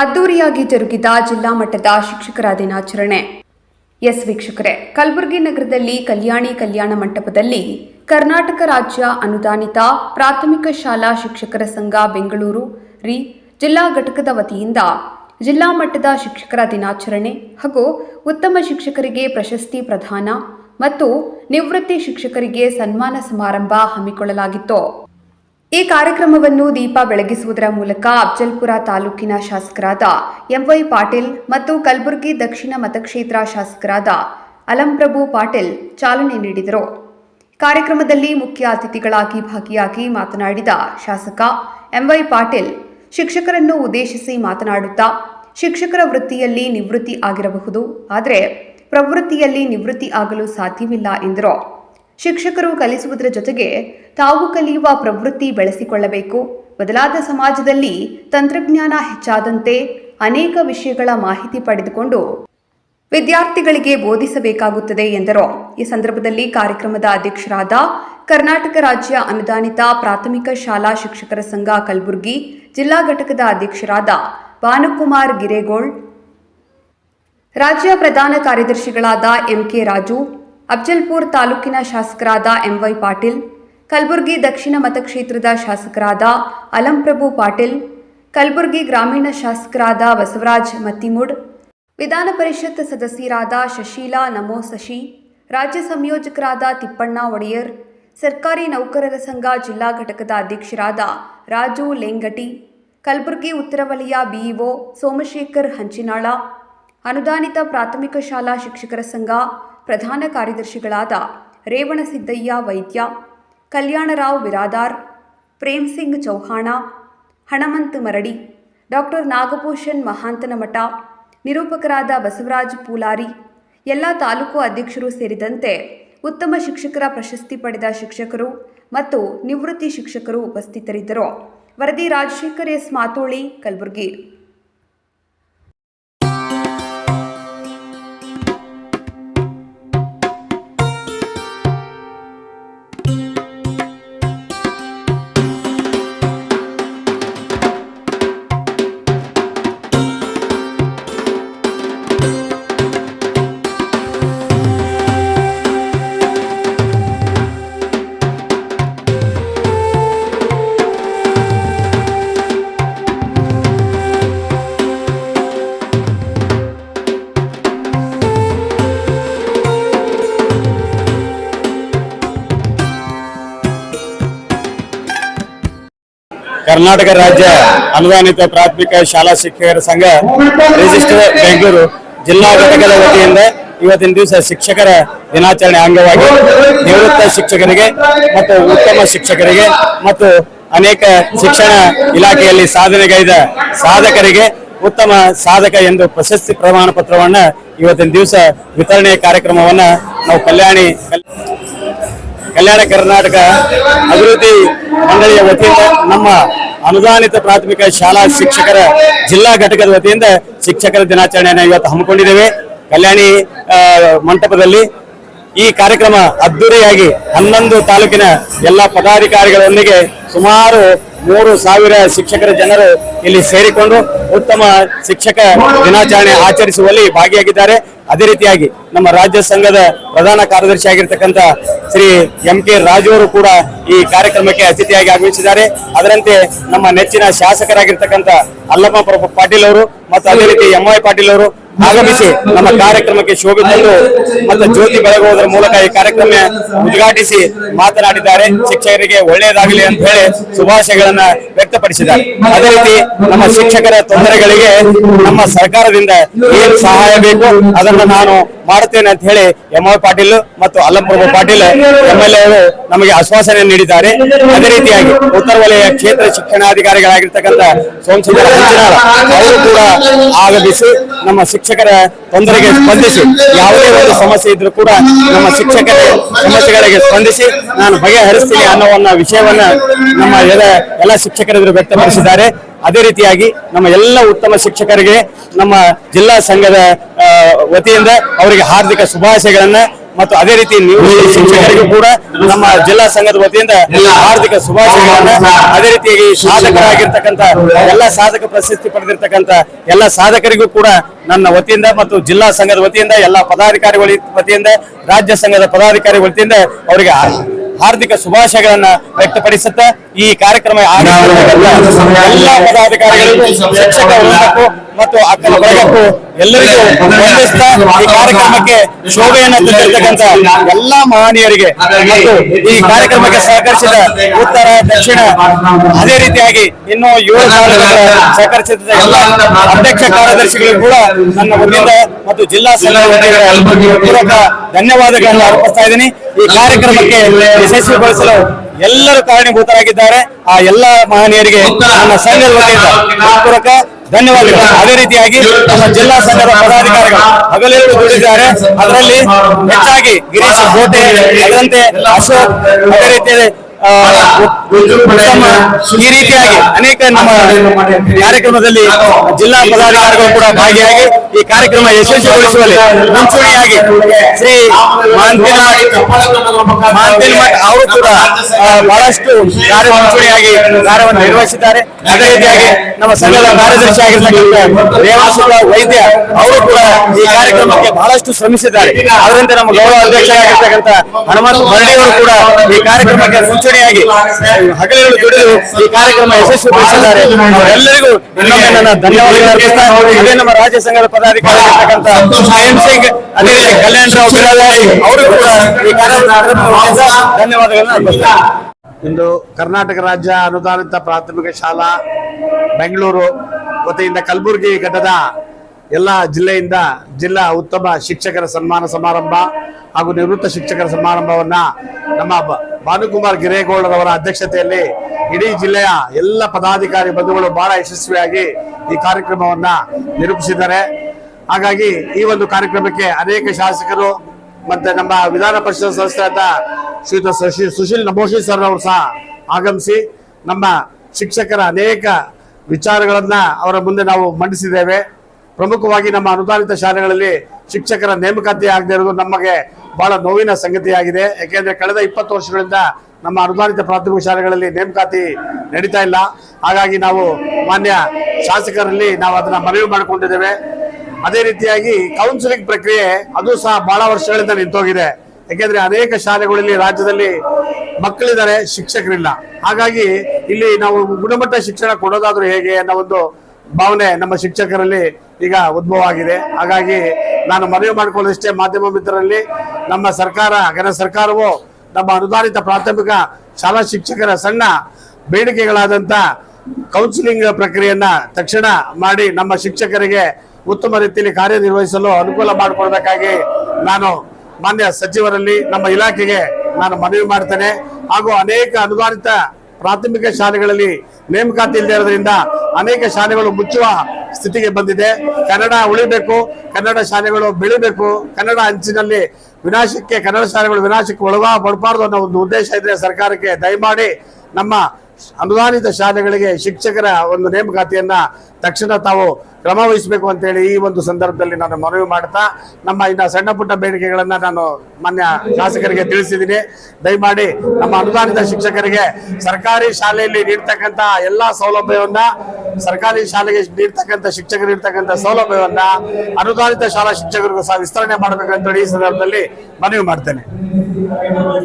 ಅದ್ದೂರಿಯಾಗಿ ಜರುಗಿದ ಜಿಲ್ಲಾ ಮಟ್ಟದ ಶಿಕ್ಷಕರ ದಿನಾಚರಣೆ. ಎಸ್ ವೀಕ್ಷಕರೇ, ಕಲಬುರಗಿ ನಗರದಲ್ಲಿ ಕಲ್ಯಾಣಿ ಕಲ್ಯಾಣ ಮಂಟಪದಲ್ಲಿ ಕರ್ನಾಟಕ ರಾಜ್ಯ ಅನುದಾನಿತ ಪ್ರಾಥಮಿಕ ಶಾಲಾ ಶಿಕ್ಷಕರ ಸಂಘ ಬೆಂಗಳೂರು, ರಿ, ಜಿಲ್ಲಾ ಘಟಕದ ವತಿಯಿಂದ ಜಿಲ್ಲಾ ಮಟ್ಟದ ಶಿಕ್ಷಕರ ದಿನಾಚರಣೆ ಹಾಗೂ ಉತ್ತಮ ಶಿಕ್ಷಕರಿಗೆ ಪ್ರಶಸ್ತಿ ಪ್ರದಾನ ಮತ್ತು ನಿವೃತ್ತಿ ಶಿಕ್ಷಕರಿಗೆ ಸನ್ಮಾನ ಸಮಾರಂಭ ಹಮ್ಮಿಕೊಳ್ಳಲಾಗಿತ್ತು. ಈ ಕಾರ್ಯಕ್ರಮವನ್ನು ದೀಪ ಬೆಳಗಿಸುವುದರ ಮೂಲಕ ಅಫ್ಜಲ್ಪುರ ತಾಲೂಕಿನ ಶಾಸಕರಾದ ಎಂವೈ ಪಾಟೀಲ್ ಮತ್ತು ಕಲಬುರಗಿ ದಕ್ಷಿಣ ಮತಕ್ಷೇತ್ರ ಶಾಸಕರಾದ ಅಲಂಪ್ರಭು ಪಾಟೀಲ್ ಚಾಲನೆ ನೀಡಿದರು. ಕಾರ್ಯಕ್ರಮದಲ್ಲಿ ಮುಖ್ಯ ಅತಿಥಿಗಳಾಗಿ ಭಾಗಿಯಾಗಿ ಮಾತನಾಡಿದ ಶಾಸಕ ಎಂವೈ ಪಾಟೀಲ್, ಶಿಕ್ಷಕರನ್ನು ಉದ್ದೇಶಿಸಿ ಮಾತನಾಡುತ್ತಾ, ಶಿಕ್ಷಕರ ವೃತ್ತಿಯಲ್ಲಿ ನಿವೃತ್ತಿ ಆಗಿರಬಹುದು, ಆದರೆ ಪ್ರವೃತ್ತಿಯಲ್ಲಿ ನಿವೃತ್ತಿ ಆಗಲು ಸಾಧ್ಯವಿಲ್ಲ ಎಂದರು. ಶಿಕ್ಷಕರು ಕಲಿಸುವುದರ ಜೊತೆಗೆ ತಾವು ಕಲಿಯುವ ಪ್ರವೃತ್ತಿ ಬೆಳೆಸಿಕೊಳ್ಳಬೇಕು. ಬದಲಾದ ಸಮಾಜದಲ್ಲಿ ತಂತ್ರಜ್ಞಾನ ಹೆಚ್ಚಾದಂತೆ ಅನೇಕ ವಿಷಯಗಳ ಮಾಹಿತಿ ಪಡೆದುಕೊಂಡು ವಿದ್ಯಾರ್ಥಿಗಳಿಗೆ ಬೋಧಿಸಬೇಕಾಗುತ್ತದೆ ಎಂದರು. ಈ ಸಂದರ್ಭದಲ್ಲಿ ಕಾರ್ಯಕ್ರಮದ ಅಧ್ಯಕ್ಷರಾದ ಕರ್ನಾಟಕ ರಾಜ್ಯ ಅನುದಾನಿತ ಪ್ರಾಥಮಿಕ ಶಾಲಾ ಶಿಕ್ಷಕರ ಸಂಘ ಕಲಬುರಗಿ, ಜಿಲ್ಲಾ ಘಟಕದ ಅಧ್ಯಕ್ಷರಾದ ಭಾನುಕುಮಾರ್ ಗಿರೇಗೋಳ್ ರಾಜ್ಯ ಪ್ರಧಾನ ಕಾರ್ಯದರ್ಶಿಗಳಾದ ಎಂಕೆ ರಾಜು ಅಫ್ಜಲ್ಪುರ್ ತಾಲೂಕಿನ ಶಾಸಕರಾದ ಎಂವೈ ಪಾಟೀಲ್, ಕಲಬುರಗಿ ದಕ್ಷಿಣ ಮತಕ್ಷೇತ್ರದ ಶಾಸಕರಾದ ಅಲಂಪ್ರಭು ಪಾಟೀಲ್, ಕಲಬುರಗಿ ಗ್ರಾಮೀಣ ಶಾಸಕರಾದ ಬಸವರಾಜ್ ಮತ್ತಿಮುಡ್, ವಿಧಾನ ಪರಿಷತ್ ಸದಸ್ಯರಾದ ಶಶೀಲಾ ನಮೋ ಶಶಿ, ರಾಜ್ಯ ಸಂಯೋಜಕರಾದ ತಿಪ್ಪಣ್ಣ ಒಡೆಯರ್, ಸರ್ಕಾರಿ ನೌಕರರ ಸಂಘ ಜಿಲ್ಲಾ ಘಟಕದ ಅಧ್ಯಕ್ಷರಾದ ರಾಜು ಲೆಂಗಟಿ, ಕಲಬುರಗಿ ಉತ್ತರ ವಲಯ ಬಿಇಒ ಸೋಮಶೇಖರ್ ಹಂಚಿನಾಳ, ಅನುದಾನಿತ ಪ್ರಾಥಮಿಕ ಶಾಲಾ ಶಿಕ್ಷಕರ ಸಂಘ ಪ್ರಧಾನ ಕಾರ್ಯದರ್ಶಿಗಳಾದ ರೇವಣಸಿದ್ದಯ್ಯ ವೈದ್ಯ ಕಲ್ಯಾಣರಾವ್ ಬಿರಾದಾರ್, ಪ್ರೇಮ್ ಸಿಂಗ್ ಚೌಹಾಣ, ಹಣಮಂತ್ ಮರಡಿ, ಡಾಕ್ಟರ್ ನಾಗಭೂಷಣ್ ಮಹಾಂತನಮಠ, ನಿರೂಪಕರಾದ ಬಸವರಾಜ್ ಪೂಲಾರಿ, ಎಲ್ಲ ತಾಲೂಕು ಅಧ್ಯಕ್ಷರು ಸೇರಿದಂತೆ ಉತ್ತಮ ಶಿಕ್ಷಕರ ಪ್ರಶಸ್ತಿ ಪಡೆದ ಶಿಕ್ಷಕರು ಮತ್ತು ನಿವೃತ್ತಿ ಶಿಕ್ಷಕರು ಉಪಸ್ಥಿತರಿದ್ದರು. ವರದಿ ರಾಜಶೇಖರ್ ಎಸ್ ಮಾತೋಳಿ, ಕಲಬುರಗಿ. ಕರ್ನಾಟಕ ರಾಜ್ಯ ಅನುದಾನಿತ ಪ್ರಾಥಮಿಕ ಶಾಲಾ ಶಿಕ್ಷಕರ ಸಂಘ ರಿಜಿಸ್ಟರ್ ಬೆಂಗಳೂರು ಜಿಲ್ಲಾ ಘಟಕದ ವತಿಯಿಂದ ಇವತ್ತಿನ ದಿವಸ ಶಿಕ್ಷಕರ ದಿನಾಚರಣೆ ಅಂಗವಾಗಿ ನಿವೃತ್ತ ಶಿಕ್ಷಕರಿಗೆ ಮತ್ತು ಉತ್ತಮ ಶಿಕ್ಷಕರಿಗೆ ಮತ್ತು ಅನೇಕ ಶಿಕ್ಷಣ ಇಲಾಖೆಯಲ್ಲಿ ಸಾಧನೆಗೈದ ಸಾಧಕರಿಗೆ ಉತ್ತಮ ಸಾಧಕ ಎಂದು ಪ್ರಶಸ್ತಿ ಪ್ರಮಾಣ ಪತ್ರವನ್ನ ಇವತ್ತಿನ ದಿವಸ ವಿತರಣೆ ಕಾರ್ಯಕ್ರಮವನ್ನ ನಾವು ಕಲ್ಯಾಣಿ ಕಲ್ಯಾಣ ಕರ್ನಾಟಕ ಅಭಿವೃದ್ಧಿ ಮಂಡಳಿಯ ವತಿಯಿಂದ ನಮ್ಮ ಅನುದಾನಿತ ಪ್ರಾಥಮಿಕ ಶಾಲಾ ಶಿಕ್ಷಕರ ಜಿಲ್ಲಾ ಘಟಕದ ವತಿಯಿಂದ ಶಿಕ್ಷಕರ ದಿನಾಚರಣೆಯನ್ನು ಇವತ್ತು ಹಮ್ಮಿಕೊಂಡಿದ್ದೇವೆ. ಕಲ್ಯಾಣಿ ಮಂಟಪದಲ್ಲಿ ಈ ಕಾರ್ಯಕ್ರಮ ಅದ್ದೂರಿಯಾಗಿ ಹನ್ನೊಂದು ತಾಲೂಕಿನ ಎಲ್ಲ ಪದಾಧಿಕಾರಿಗಳೊಂದಿಗೆ ಸುಮಾರು ಮೂರು ಸಾವಿರ ಶಿಕ್ಷಕರ ಜನರು ಇಲ್ಲಿ ಸೇರಿಕೊಂಡು ಉತ್ತಮ ಶಿಕ್ಷಕ ದಿನಾಚರಣೆ ಆಚರಿಸುವಲ್ಲಿ ಭಾಗಿಯಾಗಿದ್ದಾರೆ. ಅದೇ ರೀತಿಯಾಗಿ ನಮ್ಮ ರಾಜ್ಯ ಸಂಘದ ಪ್ರಧಾನ ಕಾರ್ಯದರ್ಶಿ ಆಗಿರ್ತಕ್ಕಂಥ ಶ್ರೀ ಎಂ ಕೆ ರಾಜು ಅವರು ಕೂಡ ಈ ಕಾರ್ಯಕ್ರಮಕ್ಕೆ ಅತಿಥಿಯಾಗಿ ಆಗಮಿಸಿದ್ದಾರೆ. ಅದರಂತೆ ನಮ್ಮ ನೆಚ್ಚಿನ ಶಾಸಕರಾಗಿರ್ತಕ್ಕಂಥ ಅಲ್ಲಮ್ಮ ಪ್ರಭು ಪಾಟೀಲ್ ಅವರು ಮತ್ತು ಅದೇ ರೀತಿ ಎಂ ವೈ ಪಾಟೀಲ್ ಅವರು ಆಗಮಿಸಿ ನಮ್ಮ ಕಾರ್ಯಕ್ರಮಕ್ಕೆ ಶೋಭೆ ತಂದು ಮತ್ತು ಜ್ಯೋತಿ ಬೆಳಗುವುದರ ಮೂಲಕ ಈ ಕಾರ್ಯಕ್ರಮ ಉದ್ಘಾಟಿಸಿ ಮಾತನಾಡಿದ್ದಾರೆ. ಶಿಕ್ಷಕರಿಗೆ ಒಳ್ಳೆಯದಾಗಲಿ ಅಂತ ಹೇಳಿ ಶುಭಾಶಯಗಳನ್ನ ವ್ಯಕ್ತಪಡಿಸಿದ್ದಾರೆ. ಅದೇ ರೀತಿ ನಮ್ಮ ಶಿಕ್ಷಕರ ತೊಂದರೆಗಳಿಗೆ ನಮ್ಮ ಸರ್ಕಾರದಿಂದ ಏನ್ ಸಹಾಯ ಬೇಕು ಅದನ್ನ ನಾನು ಮಾಡುತ್ತೇನೆ ಅಂತ ಹೇಳಿ ಎಂ ಆರ್ ಪಾಟೀಲ್ ಮತ್ತು Allamprabhu Patil M L A ನಮಗೆ ಆಶ್ವಾಸನೆ ನೀಡಿದ್ದಾರೆ. ಅದೇ ರೀತಿಯಾಗಿ ಉತ್ತರ ವಲಯ ಕ್ಷೇತ್ರ ಶಿಕ್ಷಣಾಧಿಕಾರಿಗಳಾಗಿರ್ತಕ್ಕಂಥ ಸೋಮಶೇಖರ ಅವರು ಕೂಡ ಆಗಮಿಸಿ ನಮ್ಮ ಶಿಕ್ಷಕರ ತೊಂದರೆಗೆ ಸ್ಪಂದಿಸಿ, ಯಾವುದೇ ಒಂದು ಸಮಸ್ಯೆ ಇದ್ರೂ ಕೂಡ ನಮ್ಮ ಶಿಕ್ಷಕರ ಸಮಸ್ಯೆಗಳಿಗೆ ಸ್ಪಂದಿಸಿ ನಾನು ಬಗೆಹರಿಸ್ತೀನಿ ಅನ್ನೋ ಒಂದು ವಿಷಯವನ್ನ ನಮ್ಮ ಎಲ್ಲ ಎಲ್ಲ ಶಿಕ್ಷಕರೆದುರು ವ್ಯಕ್ತಪಡಿಸಿದ್ದಾರೆ. ಅದೇ ರೀತಿಯಾಗಿ ನಮ್ಮ ಎಲ್ಲ ಉತ್ತಮ ಶಿಕ್ಷಕರಿಗೆ ನಮ್ಮ ಜಿಲ್ಲಾ ಸಂಘದ ವತಿಯಿಂದ ಅವರಿಗೆ ಹಾರ್ದಿಕ ಶುಭಾಶಯಗಳನ್ನ ಮತ್ತು ಅದೇ ರೀತಿ ನೀವು ಶಿಕ್ಷಕರಿಗೂ ಕೂಡ ನಮ್ಮ ಜಿಲ್ಲಾ ಸಂಘದ ವತಿಯಿಂದ ಹಾರ್ದಿಕ ಶುಭಾಶಯಗಳನ್ನ ಅದೇ ರೀತಿಯಾಗಿ ಸಾಧಕರಾಗಿರ್ತಕ್ಕಂಥ ಎಲ್ಲ ಸಾಧಕ ಪ್ರಶಸ್ತಿ ಪಡೆದಿರ್ತಕ್ಕಂಥ ಎಲ್ಲ ಸಾಧಕರಿಗೂ ಕೂಡ ನನ್ನ ವತಿಯಿಂದ ಮತ್ತು ಜಿಲ್ಲಾ ಸಂಘದ ವತಿಯಿಂದ ಎಲ್ಲ ಪದಾಧಿಕಾರಿಗಳ ವತಿಯಿಂದ ರಾಜ್ಯ ಸಂಘದ ಪದಾಧಿಕಾರಿಗಳ ವತಿಯಿಂದ ಅವರಿಗೆ ಹಾರ್ದಿಕ ಶುಭಾಶಯಗಳನ್ನ ವ್ಯಕ್ತಪಡಿಸುತ್ತ. ಈ ಕಾರ್ಯಕ್ರಮ ಎಲ್ಲ ಪದಾಧಿಕಾರಿಗಳಿಗೂ ಶಿಕ್ಷಕ ಮತ್ತು ಬಳಗಕ್ಕೂ ಎಲ್ಲರಿಗೂ ಈ ಕಾರ್ಯಕ್ರಮಕ್ಕೆ ಶೋಭೆಯನ್ನು ತಂದಿರತಕ್ಕಂತ ಎಲ್ಲಾ ಮಹನೀಯರಿಗೆ ಮತ್ತು ಈ ಕಾರ್ಯಕ್ರಮಕ್ಕೆ ಸಹಕರಿಸಿದ ಉತ್ತರ, ದಕ್ಷಿಣ ಅದೇ ರೀತಿಯಾಗಿ ಇನ್ನು ಏಳು ಸಹಕರಿಸಿದ ಎಲ್ಲ ಅಧ್ಯಕ್ಷ ಕಾರ್ಯದರ್ಶಿಗಳಿಗೂ ಕೂಡ ನನ್ನ ವತಿಯಿಂದ ಮತ್ತು ಜಿಲ್ಲಾ ಪೂರ್ವಕ ಧನ್ಯವಾದಗಳನ್ನು ಅರ್ಪಿಸ್ತಾ ಇದ್ದೀನಿ. ಈ ಕಾರ್ಯಕ್ರಮಕ್ಕೆ ಯಶಸ್ವಿಗೊಳಿಸಲು ಎಲ್ಲರೂ ಕಾರಣೀಭೂತರಾಗಿದ್ದಾರೆ. ಆ ಎಲ್ಲ ಮಹನೀಯರಿಗೆ ನನ್ನ ಸಂಘದ ವತಿಯಿಂದ ಧನ್ಯವಾದಗಳು. ಅದೇ ರೀತಿಯಾಗಿ ನಮ್ಮ ಜಿಲ್ಲಾ ಸಂಘದ ಪದಾಧಿಕಾರಿಗಳು ಹಗಲೆಲ್ಲ ದುಡಿದಿದ್ದಾರೆ. ಅದರಲ್ಲಿ ಹೆಚ್ಚಾಗಿ ಗಿರೀಶ್ ಗೋಟೆ ಅದರಂತೆ ಅಶೋಕ್ ಅದೇ ರೀತಿಯಲ್ಲಿ ಈ ರೀತಿಯಾಗಿ ಅನೇಕ ನಮ್ಮ ಕಾರ್ಯಕ್ರಮದಲ್ಲಿ ಜಿಲ್ಲಾ ಪದಾಧಿಕಾರಿಗಳು ಕೂಡ ಭಾಗಿಯಾಗಿ ಈ ಕಾರ್ಯಕ್ರಮ ಯಶಸ್ವಿಗೊಳಿಸುವಲ್ಲಿ ಮುಂಚೂಣಿಯಾಗಿ ಶ್ರೀ ಮಾಂತಿನ ಮಠ್ ಅವರು ಕೂಡ ಬಹಳಷ್ಟು ಕಾರ್ಯ ಮುಂಚೂಣಿಯಾಗಿ ಕಾರ್ಯವನ್ನು ನಿರ್ವಹಿಸಿದ್ದಾರೆ. ಅದೇ ರೀತಿಯಾಗಿ ನಮ್ಮ ಸಂಘದ ಕಾರ್ಯದರ್ಶಿ ಆಗಿರ್ತಕ್ಕಂಥ ವೈದ್ಯ, ಅವರು ಕೂಡ ಈ ಕಾರ್ಯಕ್ರಮಕ್ಕೆ ಬಹಳಷ್ಟು ಶ್ರಮಿಸಿದ್ದಾರೆ. ಅದರಂತೆ ನಮ್ಮ ಗೌರವ ಅಧ್ಯಕ್ಷರಾಗಿರ್ತಕ್ಕಂಥ ಹನುಮಂತ ಮರಳಿಯವರು ಕೂಡ ಈ ಕಾರ್ಯಕ್ರಮಕ್ಕೆ ಮುಂಚೂಣಿಯಾಗಿ ಹಗಲಿರುಳು ದುಡಿದು ಈ ಕಾರ್ಯಕ್ರಮ ಯಶಸ್ವಿಗೊಳಿಸಿದ್ದಾರೆ. ಎಲ್ಲರಿಗೂ ಇನ್ನೊಮ್ಮೆ ನನ್ನ ಧನ್ಯವಾದಗಳು ಅರ್ಪಿಸ್ತಾ ನಮ್ಮ ರಾಜ್ಯ ಸಂಘದ ಪದಾಧಿಕಾರಿ ಆಗಿರ್ತಕ್ಕಂಥ ಸಾಯಂ ಸಿಂಗ್ ಅದೇ ರೀತಿ ಕಲ್ಯಾಣ್ ರಾವ್ ಬಿರಾದಾರಿ ಅವರು ಕೂಡ ಈ ಕಾರ್ಯಕ್ರಮ ಧನ್ಯವಾದಗಳನ್ನು ಇಂದು ಕರ್ನಾಟಕ ರಾಜ್ಯ ಅನುದಾನಿತ ಪ್ರಾಥಮಿಕ ಶಾಲಾ ಬೆಂಗಳೂರು ವತಿಯಿಂದ ಕಲಬುರಗಿ ಘಟದ ಎಲ್ಲ ಜಿಲ್ಲೆಯಿಂದ ಜಿಲ್ಲಾ ಉತ್ತಮ ಶಿಕ್ಷಕರ ಸನ್ಮಾನ ಸಮಾರಂಭ ಹಾಗೂ ನಿವೃತ್ತ ಶಿಕ್ಷಕರ ಸಮಾರಂಭವನ್ನ ನಮ್ಮ ಭಾನುಕುಮಾರ್ ಗಿರೇಗೌಡರವರ ಅಧ್ಯಕ್ಷತೆಯಲ್ಲಿ ಇಡೀ ಜಿಲ್ಲೆಯ ಎಲ್ಲ ಪದಾಧಿಕಾರಿ ಬಂಧುಗಳು ಬಹಳ ಯಶಸ್ವಿಯಾಗಿ ಈ ಕಾರ್ಯಕ್ರಮವನ್ನ ನಿರೂಪಿಸಿದ್ದಾರೆ. ಹಾಗಾಗಿ ಈ ಒಂದು ಕಾರ್ಯಕ್ರಮಕ್ಕೆ ಅನೇಕ ಶಾಸಕರು ಮತ್ತೆ ನಮ್ಮ ವಿಧಾನ ಪರಿಷತ್ ಸದಸ್ಯರಾದ ಶ್ರೀಯುತ ಶಶಿ ಸುಶೀಲ್ ನಮೋಶಿ ಸರ್ ಅವರು ಸಹ ಆಗಮಿಸಿ ನಮ್ಮ ಶಿಕ್ಷಕರ ಅನೇಕ ವಿಚಾರಗಳನ್ನ ಅವರ ಮುಂದೆ ನಾವು ಮಂಡಿಸಿದ್ದೇವೆ. ಪ್ರಮುಖವಾಗಿ ನಮ್ಮ ಅನುದಾನಿತ ಶಾಲೆಗಳಲ್ಲಿ ಶಿಕ್ಷಕರ ನೇಮಕಾತಿ ಆಗದೆ ಇರೋದು ನಮಗೆ ಬಹಳ ನೋವಿನ ಸಂಗತಿಯಾಗಿದೆ. ಯಾಕೆಂದ್ರೆ ಕಳೆದ ಇಪ್ಪತ್ತು ವರ್ಷಗಳಿಂದ ನಮ್ಮ ಅನುದಾನಿತ ಪ್ರಾಥಮಿಕ ಶಾಲೆಗಳಲ್ಲಿ ನೇಮಕಾತಿ ನಡೀತಾ ಇಲ್ಲ. ಹಾಗಾಗಿ ನಾವು ಮಾನ್ಯ ಶಾಸಕರಲ್ಲಿ ನಾವು ಅದನ್ನ ಮನವಿ ಮಾಡಿಕೊಂಡಿದ್ದೇವೆ. ಅದೇ ರೀತಿಯಾಗಿ ಕೌನ್ಸಿಲಿಂಗ್ ಪ್ರಕ್ರಿಯೆ, ಅದು ಸಹ ಬಹಳ ವರ್ಷಗಳಿಂದ ನಿಂತೋಗಿದೆ. ಯಾಕೆಂದ್ರೆ ಅನೇಕ ಶಾಲೆಗಳಲ್ಲಿ ರಾಜ್ಯದಲ್ಲಿ ಮಕ್ಕಳಿದ್ದಾರೆ, ಶಿಕ್ಷಕರಿಲ್ಲ. ಹಾಗಾಗಿ ಇಲ್ಲಿ ನಾವು ಗುಣಮಟ್ಟ ಶಿಕ್ಷಣ ಕೊಡೋದಾದ್ರೂ ಹೇಗೆ ಅನ್ನೋ ಒಂದು ಭಾವನೆ ನಮ್ಮ ಶಿಕ್ಷಕರಲ್ಲಿ ಈಗ ಉದ್ಭವ ಆಗಿದೆ. ಹಾಗಾಗಿ ನಾನು ಮನವಿ ಮಾಡಿಕೊಳ್ಳೋದಿಷ್ಟೇ ಮಾಧ್ಯಮ ಮಿತ್ರರಲ್ಲಿ, ನಮ್ಮ ಸರ್ಕಾರ ಘನ ಸರ್ಕಾರವು, ನಮ್ಮ ಅನುದಾನಿತ ಪ್ರಾಥಮಿಕ ಶಾಲಾ ಶಿಕ್ಷಕರ ಸಣ್ಣ ಬೇಡಿಕೆಗಳಾದಂಥ ಕೌನ್ಸಿಲಿಂಗ್ ಪ್ರಕ್ರಿಯೆಯನ್ನ ತಕ್ಷಣ ಮಾಡಿ ನಮ್ಮ ಶಿಕ್ಷಕರಿಗೆ ಉತ್ತಮ ರೀತಿಯಲ್ಲಿ ಕಾರ್ಯನಿರ್ವಹಿಸಲು ಅನುಕೂಲ ಮಾಡಿಕೊಡೋದಕ್ಕಾಗಿ ನಾನು ಮಾನ್ಯ ಸಚಿವರಲ್ಲಿ ನಮ್ಮ ಇಲಾಖೆಗೆ ನಾನು ಮನವಿ ಮಾಡ್ತೇನೆ. ಹಾಗೂ ಅನೇಕ ಅನುದಾನಿತ ಪ್ರಾಥಮಿಕ ಶಾಲೆಗಳಲ್ಲಿ ನೇಮಕಾತಿ ಇಲ್ಲದೆ ಇರೋದ್ರಿಂದ ಅನೇಕ ಶಾಲೆಗಳು ಮುಚ್ಚುವ ಸ್ಥಿತಿಗೆ ಬಂದಿದೆ. ಕನ್ನಡ ಉಳಿಬೇಕು, ಕನ್ನಡ ಶಾಲೆಗಳು ಬೆಳಿಬೇಕು, ಕನ್ನಡ ಅಂಚಿನಲ್ಲಿ ವಿನಾಶಕ್ಕೆ, ಕನ್ನಡ ಶಾಲೆಗಳು ವಿನಾಶಕ್ಕೆ ಒಳಗ ಅನ್ನೋ ಒಂದು ಉದ್ದೇಶ ಇದ್ರೆ ಸರ್ಕಾರಕ್ಕೆ ದಯಮಾಡಿ ನಮ್ಮ ಅನುದಾನಿತ ಶಾಲೆಗಳಿಗೆ ಶಿಕ್ಷಕರ ಒಂದು ನೇಮಕಾತಿಯನ್ನ ತಕ್ಷಣ ತಾವು ಕ್ರಮ ವಹಿಸಬೇಕು ಅಂತೇಳಿ ಈ ಒಂದು ಸಂದರ್ಭದಲ್ಲಿ ನಾನು ಮನವಿ ಮಾಡ್ತಾ, ನಮ್ಮ ಇನ್ನ ಸಣ್ಣ ಪುಟ್ಟ ಬೇಡಿಕೆಗಳನ್ನ ನಾನು ಮಾನ್ಯ ಶಾಸಕರಿಗೆ ತಿಳಿಸಿದ್ದೀನಿ. ದಯಮಾಡಿ ನಮ್ಮ ಅನುದಾನಿತ ಶಿಕ್ಷಕರಿಗೆ ಸರ್ಕಾರಿ ಶಾಲೆಯಲ್ಲಿ ನೀಡ್ತಕ್ಕಂತ ಎಲ್ಲಾ ಸೌಲಭ್ಯವನ್ನ, ಸರ್ಕಾರಿ ಶಾಲೆಗೆ ನೀಡ್ತಕ್ಕಂಥ ಶಿಕ್ಷಕರು ನೀಡ್ತಕ್ಕಂಥ ಸೌಲಭ್ಯವನ್ನ ಅನುದಾನಿತ ಶಾಲಾ ಶಿಕ್ಷಕರಿಗೂ ಸಹ ವಿಸ್ತರಣೆ ಮಾಡಬೇಕಂತೇಳಿ ಈ ಸಂದರ್ಭದಲ್ಲಿ ಮನವಿ ಮಾಡ್ತೇನೆ.